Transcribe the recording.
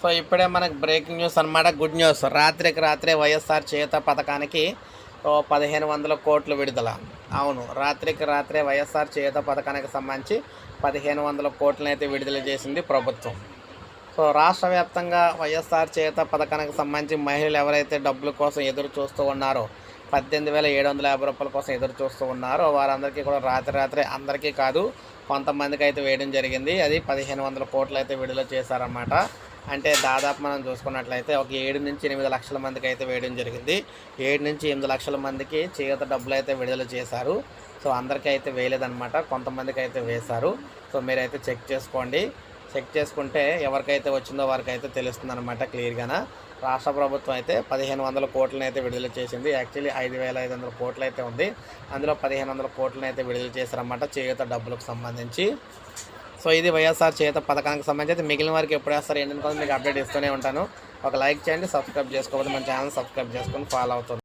So ఇప్పుడే మనకు breaking news అనమాట గుడ్ న్యూస్ రాత్రికి రాత్రే వైఎస్ఆర్ చేత పథకానికి పదిహేను వందల కోట్లు విడుదల. అవును రాత్రికి రాత్రే వైఎస్ఆర్ చేత పథకానికి సంబంధించి పదిహేను వందల కోట్లను అయితే విడుదల చేసింది ప్రభుత్వం. సో రాష్ట్ర వ్యాప్తంగా వైఎస్ఆర్ చేత పథకానికి సంబంధించి మహిళలు ఎవరైతే డబ్బుల కోసం ఎదురు చూస్తూ ఉన్నారో పద్దెనిమిది వేల ఏడు వందల యాభై రూపాయల కోసం ఎదురు చూస్తూ ఉన్నారు. వారందరికీ కూడా రాత్రి రాత్రి అందరికీ కాదు కొంతమందికి అయితే వేయడం జరిగింది. అది పదిహేను వందల కోట్లు అయితే విడుదల చేశారన్నమాట. అంటే దాదాపు మనం చూసుకున్నట్లయితే ఒక ఏడు నుంచి ఎనిమిది లక్షల మందికి అయితే వేయడం జరిగింది. ఏడు నుంచి ఎనిమిది లక్షల మందికి చేత డబ్బులు అయితే విడుదల చేశారు. సో అందరికీ అయితే వేయలేదన్నమాట. కొంతమందికి అయితే వేశారు. సో మీరైతే చెక్ చేసుకోండి. చెక్ చేసుకుంటే ఎవరికైతే వచ్చిందో వారికి అయితే తెలుస్తుంది అనమాట క్లియర్గాన. రాష్ట్ర ప్రభుత్వం అయితే పదిహేను వందల కోట్లను అయితే విడుదల చేసింది. యాక్చువల్లీ ఐదు వేల ఐదు వందల కోట్లు అయితే ఉంది. అందులో పదిహేను వందల కోట్లను అయితే విడుదల చేశారన్నమాట చేయుత డబ్బులకు సంబంధించి. సో ఇది వైఎస్ఆర్ చేత పథకానికి సంబంధించి అయితే మిగిలిన వారికి ఎప్పుడు వేస్తారు ఏంటని మీకు అప్డేట్ ఇస్తూనే ఉంటాను. ఒక లైక్ చేయండి సబ్స్క్రైబ్ చేసుకోవద్దు మన ఛానల్ సబ్స్క్రైబ్ చేసుకొని ఫాలో అవుతుంది.